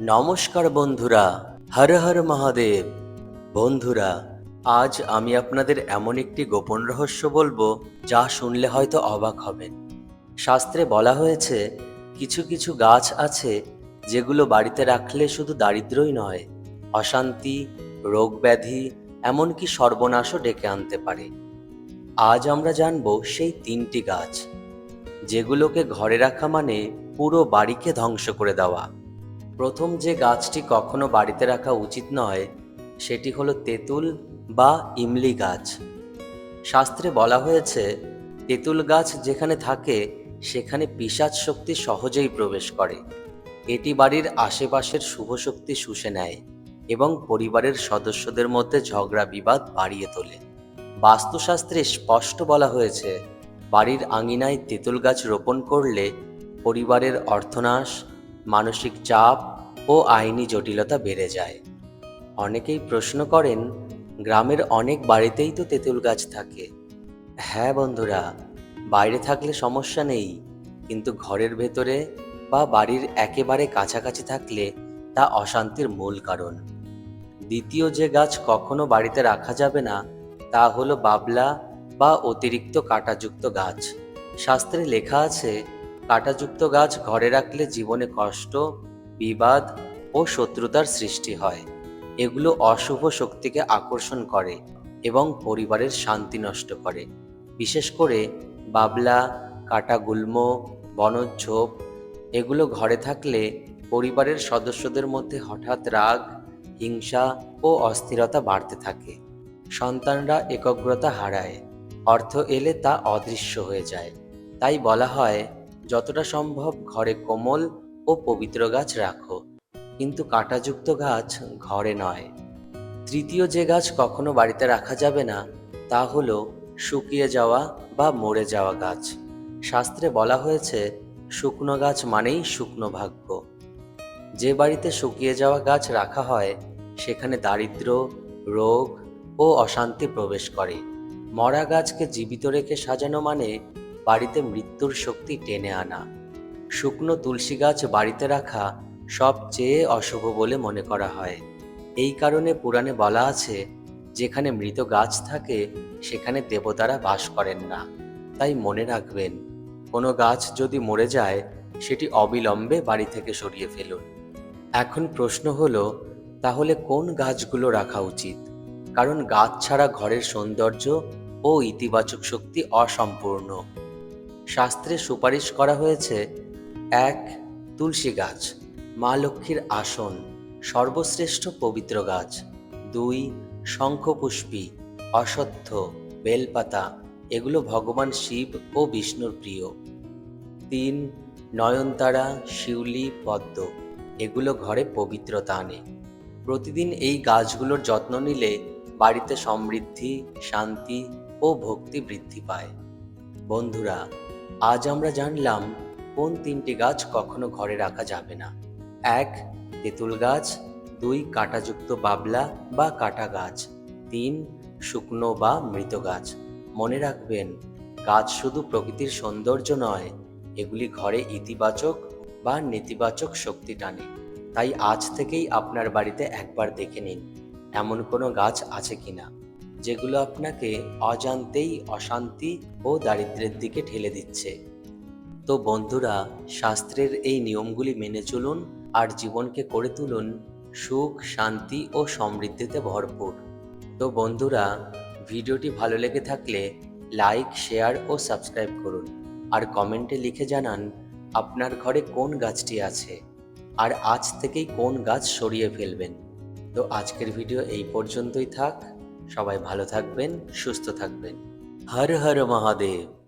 নমস্কার বন্ধুরা, হর হর মহাদেব। বন্ধুরা, আজ আমি আপনাদের এমন একটি গোপন রহস্য বলব, যা শুনলে হয়তো অবাক হবেন। শাস্ত্রে বলা হয়েছে, কিছু কিছু গাছ আছে, যেগুলো বাড়িতে রাখলে শুধু দারিদ্রই নয়, অশান্তি রোগ ব্যাধি এমনকি সর্বনাশও ডেকে আনতে পারে। আজ আমরা জানব সেই তিনটি গাছ, যেগুলোকে ঘরে রাখা মানে পুরো বাড়িকে ধ্বংস করে দেওয়া। প্রথম যে গাছটি কখনো বাড়িতে রাখা উচিত নয়, সেটি হলো তেঁতুল বা ইমলি গাছ। শাস্ত্রে বলা হয়েছে, তেঁতুল গাছ যেখানে থাকে, সেখানে পিশাচ শক্তি সহজেই প্রবেশ করে। এটি বাড়ির আশেপাশের শুভ শক্তি শুষে নেয় এবং পরিবারের সদস্যদের মধ্যে ঝগড়া বিবাদ বাড়িয়ে তোলে। বাস্তুশাস্ত্রে স্পষ্ট বলা হয়েছে, বাড়ির আঙিনায় তেঁতুল গাছ রোপণ করলে পরিবারের অর্থনাশ মানসিক চাপ ও আইনি জটিলতা বেড়ে যায়। অনেকেই প্রশ্ন করেন, গ্রামের অনেক বাড়িতেই তো তেঁতুল গাছ থাকে। হ্যাঁ বন্ধুরা, বাইরে থাকলে সমস্যা নেই, কিন্তু ঘরের ভেতরে বা বাড়ির একেবারে কাছাকাছি থাকলে তা অশান্তির মূল কারণ। দ্বিতীয় যে গাছ কখনো বাড়িতে রাখা যাবে না, তা হলো বাবলা বা অতিরিক্ত কাঁটাযুক্ত গাছ। শাস্ত্রে লেখা আছে কাঁটাযুক্ত গাছ ঘরে রাখলে জীবনে কষ্ট, বিবাদ ও শত্রুতার সৃষ্টি হয়। এগুলো অশুভ শক্তিকে আকর্ষণ করে এবং পরিবারের শান্তি নষ্ট করে। বিশেষ করে বাবলা কাটা গুল্ম বনঝোপ, এগুলো ঘরে থাকলে পরিবারের সদস্যদের মধ্যে হঠাৎ রাগ, হিংসা ও অস্থিরতা বাড়তে থাকে। সন্তানরা একগ্রতা হারায়। অর্থ এলে তা অদৃশ্য হয়ে যায়। তাই বলা হয় যতটা সম্ভব ঘরে কোমল ও পবিত্র গাছ রাখো। কিন্তু কাঁটাযুক্ত গাছ ঘরে নয়। তৃতীয় যে গাছ কখনো বাড়িতে রাখা যাবে না, তা হলো শুকিয়ে যাওয়া বা মরে যাওয়া গাছ। শাস্ত্রে বলা হয়েছে, শুকনো গাছ মানেই শুকনো ভাগ্য। যে বাড়িতে শুকিয়ে যাওয়া গাছ রাখা হয়, সেখানে দারিদ্র, রোগ ও অশান্তি প্রবেশ করে। মরা গাছকে জীবিত রেখে সাজানো মানে বাড়িতে মৃত্যুর শক্তি টেনে আনা। শুকনো তুলসী গাছ বাড়িতে রাখা সবচেয়ে অশুভ বলে মনে করা হয়। এই কারণে পুরাণে বলা আছে, যেখানে মৃত গাছ থাকে, সেখানে দেবতারা বাস করেন না। তাই মনে রাখবেন, কোনো গাছ যদি মরে যায়, সেটি অবিলম্বে বাড়ি থেকে সরিয়ে ফেলুন। এখন প্রশ্ন হলো, তাহলে কোন গাছগুলো রাখা উচিত? কারণ গাছ ছাড়া ঘরের সৌন্দর্য ও ইতিবাচক শক্তি অসম্পূর্ণ। শাস্ত্রে সুপারিশ করা হয়েছে, এক, তুলসী গাছ, মা লক্ষ্মীর আসন, সর্বশ্রেষ্ঠ পবিত্র গাছ, দুই, শঙ্খপুষ্পী অশ্বত্থ বেলপাতা, এগুলো ভগবান শিব ও বিষ্ণুর প্রিয়। তিন, নয়নতারা, শিউলি, পদ্ম, এগুলো ঘরে পবিত্রতা আনে। প্রতিদিন এই গাছগুলোর যত্ন নিলে বাড়িতে সমৃদ্ধি, শান্তি ও ভক্তি বৃদ্ধি পায়। বন্ধুরা আজ আমরা জানলাম কোন তিনটি গাছ কখনো ঘরে রাখা যাবে না। এক, তেঁতুল গাছ, দুই, কাঁটাযুক্ত বাবলা বা কাটা গাছ, তিন, শুকনো বা মৃত গাছ। মনে রাখবেন, গাছ শুধু প্রকৃতির সৌন্দর্য নয়, এগুলি ঘরে ইতিবাচক বা নেতিবাচক শক্তি টানে। তাই আজ থেকেই আপনার বাড়িতে একবার দেখে নিন, এমন কোনো গাছ আছে কিনা। যেগুলো আপনাকে অজান্তেই অশান্তি ও দারিদ্র্যের দিকে ঠেলে দিচ্ছে। তো বন্ধুরা, শাস্ত্রের এই নিয়মগুলি মেনে চলুন আর জীবনকে করে তুলুন সুখ, শান্তি ও সমৃদ্ধিতে ভরপুর। তো বন্ধুরা, ভিডিওটি ভালো লেগে থাকলে লাইক, শেয়ার ও সাবস্ক্রাইব করুন আর কমেন্টে লিখে জানান আপনার ঘরে কোন গাছটি আছে আর আজ থেকেই কোন গাছ সরিয়ে ফেলবেন। তো আজকের ভিডিও এই পর্যন্তই থাক। সবাই ভালো থাকবেন সুস্থ থাকবেন। হর হর মহাদেব।